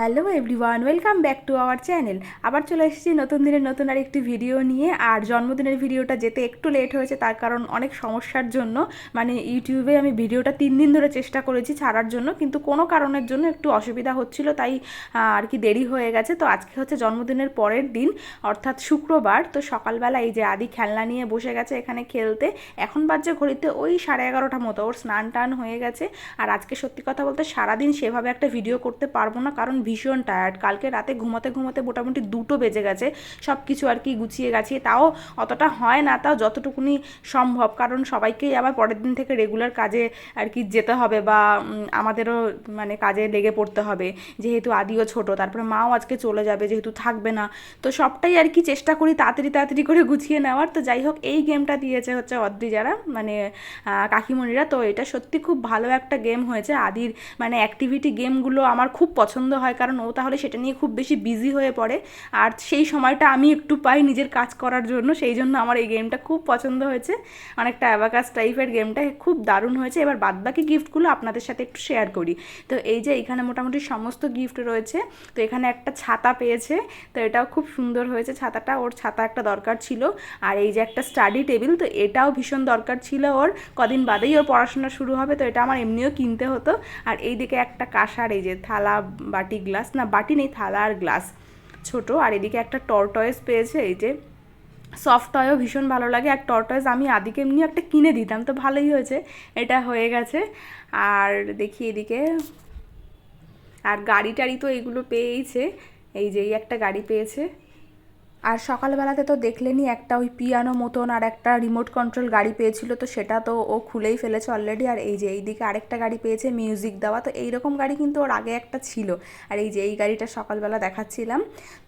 Hello everyone welcome back to our channel আবার চলে এসেছি নতুন দিনের নতুন আর একটি ভিডিও নিয়ে। আর জন্মদিনের ভিডিওটা যেতে একটু লেট হয়েছে, তার কারণ অনেক সমস্যার জন্য। মানে ইউটিউবে আমি ভিডিওটা তিন দিন ধরে চেষ্টা করেছি ছাড়ার জন্য, কিন্তু কোনো কারণের জন্য একটু অসুবিধা হচ্ছিল, তাই আর কি দেরি হয়ে গেছে। তো আজকে হচ্ছে জন্মদিনের পরের দিন, অর্থাৎ শুক্রবার। তো সকালবেলা এই যে আদি খেলনা নিয়ে বসে গেছে এখানে খেলতে। এখন বাজছে ঘড়িতে ওই সাড়ে এগারোটা মতো, ওর স্নান টান হয়ে গেছে। আর আজকে সত্যি কথা বলতে সারাদিন সেভাবে একটা ভিডিও করতে পারব না, কারণ ভীষণ টায়ার্ড কালকে রাতে ঘুমাতে ঘুমাতে মোটামুটি দুটো বেজে গেছে সব কিছু আর কি গুছিয়ে গাছিয়ে। তাও অতটা হয় না, তাও যতটুকুনি সম্ভব। কারণ সবাইকেই আবার পরের দিন থেকে রেগুলার কাজে আর কি যেতে হবে বা আমাদেরও মানে কাজে লেগে পড়তে হবে। যেহেতু আদিও ছোট, তারপরে মাও আজকে চলে যাবে, যেহেতু থাকবে না। তো সবটাই আর কি চেষ্টা করি তাড়াতাড়ি তাড়াতাড়ি করে গুছিয়ে নেওয়ার। তো যাই হোক, এই গেমটা দিয়েছে হচ্ছে অদ্রি যারা মানে কাকিমণিরা। তো এটা সত্যি খুব ভালো একটা গেম হয়েছে। আদির মানে অ্যাক্টিভিটি গেমগুলো আমার খুব পছন্দ হয়। কারণ ও তাহলে সেটা নিয়ে খুব বেশি বিজি হয়ে পড়ে। আর সেই সময়টা আমি একটু পাই নিজের কাজ করার জন্য, সেই জন্য আমার এই গেমটা খুব পছন্দ হয়েছে। অনেকটা অ্যাবাকাস টাইপের গেমটা খুব দারুণ হয়েছে। এবার বাদবাকি গিফটগুলো আপনাদের সাথে একটু শেয়ার করি। তো এই যে এখানে মোটামুটি সমস্ত গিফট রয়েছে, তো এখানে একটা ছাতা পেয়েছে, তো এটাও খুব সুন্দর হয়েছে। ছাতাটা ওর ছাতা একটা দরকার ছিল। আর এই যে একটা স্টাডি টেবিল তো এটাও ভীষণ দরকার ছিল ওর। কদিন বাদেই ওর পড়াশোনা শুরু হবে, তো এটা আমার এমনিও কিনতে হতো। আর এই দিকে একটা কাঁসার এই যে থালা বাটি গ্লাস না, বাটি নেই, থালা আর গ্লাস ছোট। আর এদিকে একটা টর্টয়েস পেয়েছে, এই যে সফট টয়ও ভীষণ ভালো লাগে। আর টর্টয়েস আমি আদিকে এমনি একটা কিনে দিতাম, তো ভালোই হয়েছে, এটা হয়ে গেছে। আর দেখি এদিকে, আর গাড়ি টাড়ি তো এগুলো পেয়েইছে, এই যে এই একটা গাড়ি পেয়েছে। আর সকালবেলাতে তো দেখলেনি একটা ওই পিয়ানো মতন আর একটা রিমোট কন্ট্রোল গাড়ি পেয়েছিল, তো সেটা তো ও খুলেই ফেলেছে অলরেডি আর এই যে এইদিকে আরেকটা গাড়ি পেয়েছে মিউজিক দেওয়া, তো এইরকম গাড়ি কিন্তু ওর আগে একটা ছিল। আর এই যে এই গাড়িটা সকালবেলা দেখাচ্ছিলাম,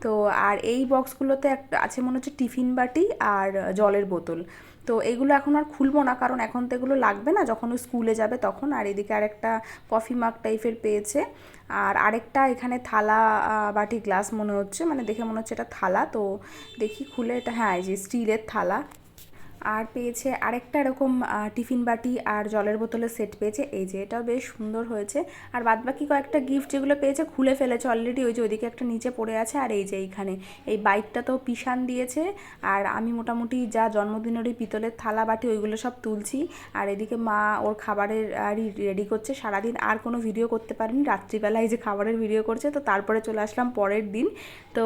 তো আর এই বক্সগুলোতে একটা আছে মনে হচ্ছে টিফিন বাটি আর জলের বোতল। তো এগুলো এখন আর খুলবো না, কারণ এখন তো এগুলো লাগবে না। যখন স্কুলে যাবে তখন আর এদিকে আরেকটা কফি মাগ টাইপের পেয়েছে। আর আরেকটা এখানে থালা বাটি, গ্লাস মনে হচ্ছে। মানে দেখে মনে হচ্ছে এটা থালা, তো দেখি খুলে এটা হ্যাঁ এই যে স্টিলের থালা। আর পেয়েছে আরেকটা এরকম টিফিন বাটি আর জলের বোতলের সেট পেয়েছে। এই যে, এটাও বেশ সুন্দর হয়েছে। আর বাদবাকি কয়েকটা গিফট যেগুলো পেয়েছে, খুলে ফেলেছে অলরেডি ওই যে, ওইদিকে একটা নিচে পড়ে আছে। আর এই যে, এইখানে। এই বাইকটা তো পিসান দিয়েছে। আর আমি মোটামুটি যা জন্মদিনেরই পিতলের থালা, বাটি, ওইগুলো সব তুলছি। আর এদিকে মা ওর খাবারের রেডি করছে। সারাদিন আর কোনো ভিডিও করতে পারিনি। রাত্রিবেলায় যে খাবারের ভিডিও করছে। তো তারপরে চলে আসলাম পরের দিন। তো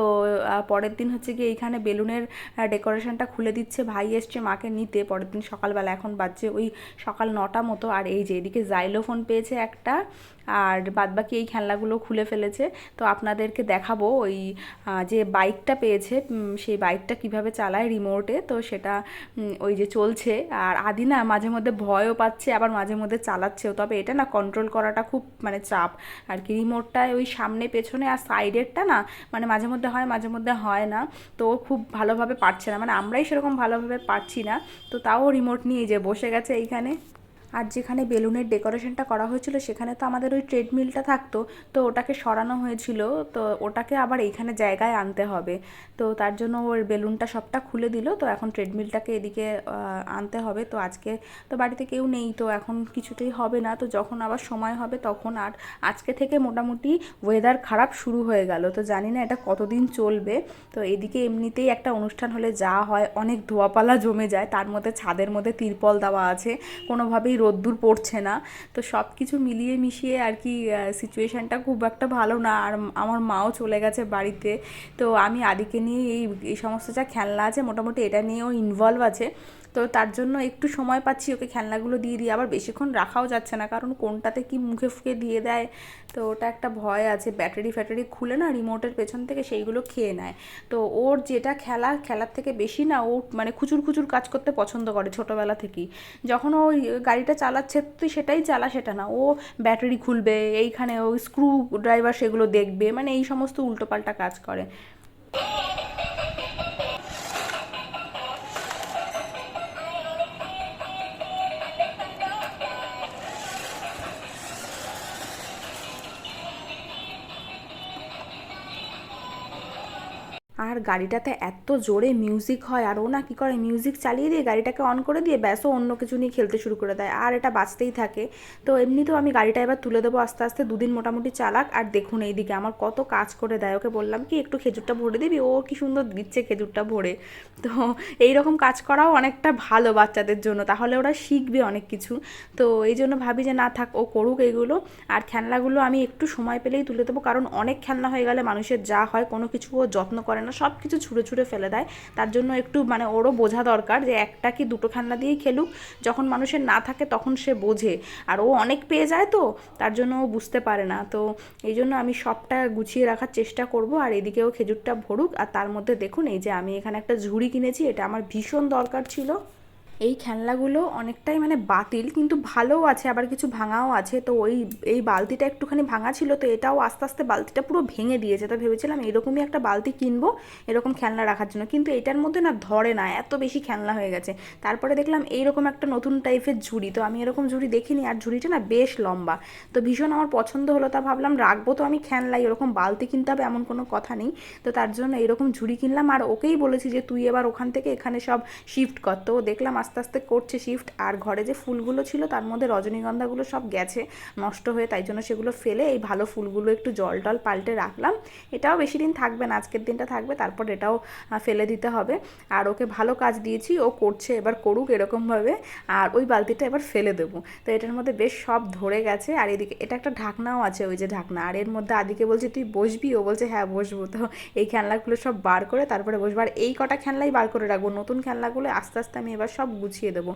পরের দিন হচ্ছে গিয়ে এইখানে বেলুনের ডেকোরেশনটা খুলে দিচ্ছে। ভাই এসছে, মাকে নিতে, পরের দিন সকালবেলা, এখন বাজছে ওই সকাল নটা মতো। আর এই যে, এদিকে জাইলোফোন পেয়েছে একটা, আর বাদবাকি এই খেলনাগুলো খুলে ফেলেছে। তো আপনাদেরকে দেখাবো ওই যে বাইকটা পেয়েছে সেই বাইকটা কীভাবে চালায় রিমোটে তো সেটা ওই যে চলছে। আর আদি না মাঝে মধ্যে ভয়ও পাচ্ছে, আবার মাঝে মধ্যে চালাচ্ছেও। তবে এটা না কন্ট্রোল করাটা খুব মানে চাপ। আর কি রিমোটটায় ওই সামনে, পেছনে আর সাইডেরটা না মানে মাঝে মধ্যে হয়, মাঝে মধ্যে হয় না। তো খুব ভালোভাবে পারছে না। মানে আমরাই সেরকম ভালোভাবে পারছি না। তো তাও রিমোট নিয়ে যে বসে গেছে এইখানে। আর যেখানে বেলুনের ডেকোরেশনটা করা হয়েছিল, সেখানে তো আমাদের ওই ট্রেডমিলটা থাকতো। তো ওটাকে সরানো হয়েছিল, তো ওটাকে আবার এইখানে জায়গায় আনতে হবে। তো তার জন্য ওর বেলুনটা সবটা খুলে দিল, তো এখন ট্রেডমিলটাকে এদিকে আনতে হবে। তো আজকে তো বাড়িতে কেউ নেই, তো এখন কিছুতেই হবে না। তো যখন আবার সময় হবে, তখন আর আজকে থেকে মোটামুটি ওয়েদার খারাপ শুরু হয়ে গেল। তো জানি না এটা কতদিন চলবে। তো এদিকে এমনিতেই একটা অনুষ্ঠান হলে যা হয়, অনেক ধোয়াপালা জমে যায়। তার মধ্যে ছাদের মধ্যে তিরপল দেওয়া আছে। কোনোভাবেই রোদ্দুর পড়ছে না। তো সব কিছু মিলিয়ে মিশিয়ে আর কি সিচুয়েশানটা খুব একটা ভালো না। আর আমার মাও চলে গেছে বাড়িতে। তো আমি আদিকে নিয়ে এই এই সমস্ত যা খেলনা আছে। মোটামুটি এটা নিয়েও ইনভলভ আছে। তো তার জন্য একটু সময় পাচ্ছি, ওকে খেলনাগুলো দিয়ে দিই। আবার বেশিক্ষণ রাখাও যাচ্ছে না, কারণ কোনটাতে কি মুখে ফুকে দিয়ে দেয়, তো ওটা একটা ভয় আছে। ব্যাটারি ফ্যাটারি খুলে না রিমোটের পেছন থেকে সেইগুলো খেয়ে নেয়। তো ওর যেটা খেলা, খেলার থেকে বেশি না, ও মানে খুচুর খুচুর কাজ করতে পছন্দ করে ছোটোবেলা থেকেই। যখন ও গাড়িটা চালাচ্ছে, তুই সেটাই চালা, সেটা না। ও ব্যাটারি খুলবে, এইখানে ওই স্ক্রু ড্রাইভার সেগুলো দেখবে মানে এই সমস্ত উল্টোপাল্টা কাজ করে। আর গাড়িটাতে এত জোরে মিউজিক হয় আর ও না কী করে মিউজিক চালিয়ে দিয়ে গাড়িটাকে অন করে দিয়ে ব্যাস ও অন্য কিছু নিয়ে খেলতে শুরু করে দেয়। আর এটা বাঁচতেই থাকে। তো এমনিতেও আমি গাড়িটা এবার তুলে দেবো আস্তে আস্তে, দুদিন মোটামুটি চালাক। আর দেখুন এইদিকে আমার কত কাজ করে দেয়। ওকে বললাম, কি একটু খেজুরটা ভরে দিবি? ও কি সুন্দর দিচ্ছে খেজুরটা ভরে। তো এই রকম কাজ করাও অনেকটা ভালো বাচ্চাদের জন্য। তাহলে ওরা শিখবে অনেক কিছু। তো এই জন্য ভাবি যে না থাক, ও করুক এইগুলো আর খেলনাগুলো আমি একটু সময় পেলেই তুলে দেবো। কারণ অনেক খেলনা হয়ে গেলে মানুষের যা হয়, কোনো কিছু ও যত্ন করে না। সব কিছু ছুঁড়ে ছুঁড়ে ফেলে দেয়। তার জন্য একটু মানে ওরও বোঝা দরকার যে একটা কি দুটো খেলনা দিয়েই খেলুক। যখন মানুষের না থাকে তখন সে বোঝে। আর ও অনেক পেয়ে যায় তো, তার জন্য ও বুঝতে পারে না। তো এই জন্য আমি সবটা গুছিয়ে রাখার চেষ্টা করব। আর এদিকেও খেজুরটা ভরুক। আর তার মধ্যে দেখুন, এই যে আমি এখানে একটা ঝুড়ি কিনেছি, এটা আমার ভীষণ দরকার ছিল। এই খেলনাগুলো অনেকটাই মানে বাতিল, কিন্তু ভালোও আছে, আবার কিছু ভাঙাও আছে। তো ওই, এই বালতিটা একটুখানি ভাঙা ছিল, তো এটাও আস্তে আস্তে বালতিটা পুরো ভেঙে দিয়েছে। তো ভেবেছিলাম এরকমই একটা বালতি কিনবো, এরকম খেলনা রাখার জন্য। কিন্তু এটার মধ্যে না ধরে না, এত বেশি খেলনা হয়ে গেছে। তারপরে দেখলাম এইরকম একটা নতুন টাইপের ঝুড়ি, তো আমি এরকম ঝুড়ি দেখিনি, আর ঝুড়িটা না বেশ লম্বা। তো ভীষণ আমার পছন্দ হলো, তা ভাবলাম রাখব তো আমি খেলনাই এরকম বালতি কিনতে হবে এমন কোনো কথা নেই। তো তার জন্য এরকম ঝুড়ি কিনলাম, আর ওকেই বলেছি যে তুই এবার ওখান থেকে এখানে সব শিফট কর। তো দেখলাম আস্তে আস্তে আস্তে করছে শিফট আর ঘরে যে ফুলগুলো ছিল তার মধ্যে রজনীগন্ধাগুলো সব গেছে, নষ্ট হয়ে তাই জন্য সেগুলো ফেলে এই ভালো ফুলগুলো একটু জল টল পাল্টে রাখলাম। এটাও বেশি দিন থাকবে না, আজকের দিনটা থাকবে, তারপর এটাও ফেলে দিতে হবে। আর ওকে ভালো কাজ দিয়েছি, ও করছে, এবার করুক এরকমভাবে, আর ওই বালতিটা এবার ফেলে দেবো। তো এটার মধ্যে বেশ সব ধরে গেছে, আর এদিকে এটা একটা ঢাকনাও আছে, ওই যে ঢাকনা, আর এর মধ্যে আদিকে বলছে, তুই বসবি? ও বলছে হ্যাঁ বসবো। তো এই খেলনাগুলো সব বার করে তারপরে বসবো। আর এই কটা খেলনাই বার করে রাখব, নতুন খেলনাগুলো আস্তে আস্তে আমি এবার সব গুছিয়ে দেবো।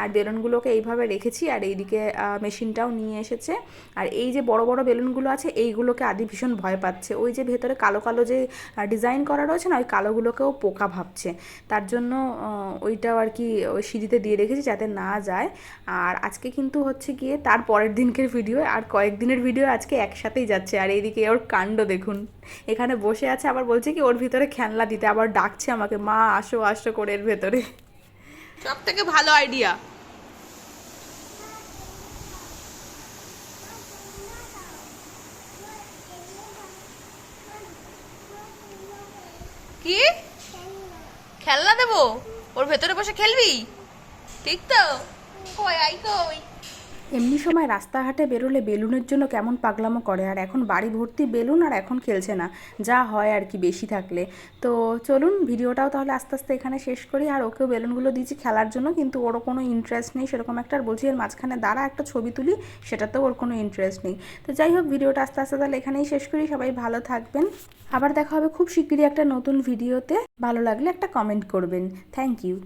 আর বেলুনগুলোকে এইভাবে রেখেছি, আর এইদিকে মেশিনটাও নিয়ে এসেছে। আর এই যে বড় বড় বেলুনগুলো আছে, এইগুলোকে আদি ভীষণ ভয় পাচ্ছে। ওই যে ভেতরে কালো কালো যে ডিজাইন করা রয়েছে না, ওই কালোগুলোকেও পোকা ভাবছে। তার জন্য ওইটাও আর কি ওই সিঁড়িতে দিয়ে রেখেছি যাতে না যায়। আর আজকে কিন্তু হচ্ছে গিয়ে তার পরের দিনকের ভিডিও, আর কয়েকদিনের ভিডিও আজকে একসাথেই যাচ্ছে। আর এইদিকে ওর কাণ্ড দেখুন। এখানে বসে আছে, আবার বলছে কি, ওর ভিতরে খেলনা দিতে। আবার ডাকছে আমাকে, মা, আসো আসো করে এর ভেতরে। সব থেকে ভালো আইডিয়া কি? খেলনা দেবো? ওর ভেতরে বসে খেলবি? ঠিক তো? কই, আই কই? এমনি সময় রাস্তাঘাটে বেরোলে বেলুনের জন্য কেমন পাগলামো করে? আর এখন বাড়ি ভর্তি বেলুন আর এখন খেলছে না। যা হয় আর কি বেশি থাকলে। তো চলুন, ভিডিওটাও তাহলে আস্তে আস্তে এখানে শেষ করি। আর ওকেও বেলুনগুলো দিয়েছি খেলার জন্য, কিন্তু ওরও কোনো ইন্টারেস্ট নেই, সেরকম একটা। আর বলছি, এর মাঝখানে দাঁড়া, একটা ছবি তুলি সেটাতেও ওর কোনো ইন্টারেস্ট নেই। তো যাই হোক, ভিডিওটা আস্তে আস্তে তাহলে এখানেই শেষ করি। সবাই ভালো থাকবেন। আবার দেখা হবে খুব শিগগিরই একটা নতুন ভিডিওতে। ভালো লাগলে একটা কমেন্ট করবেন। Thank you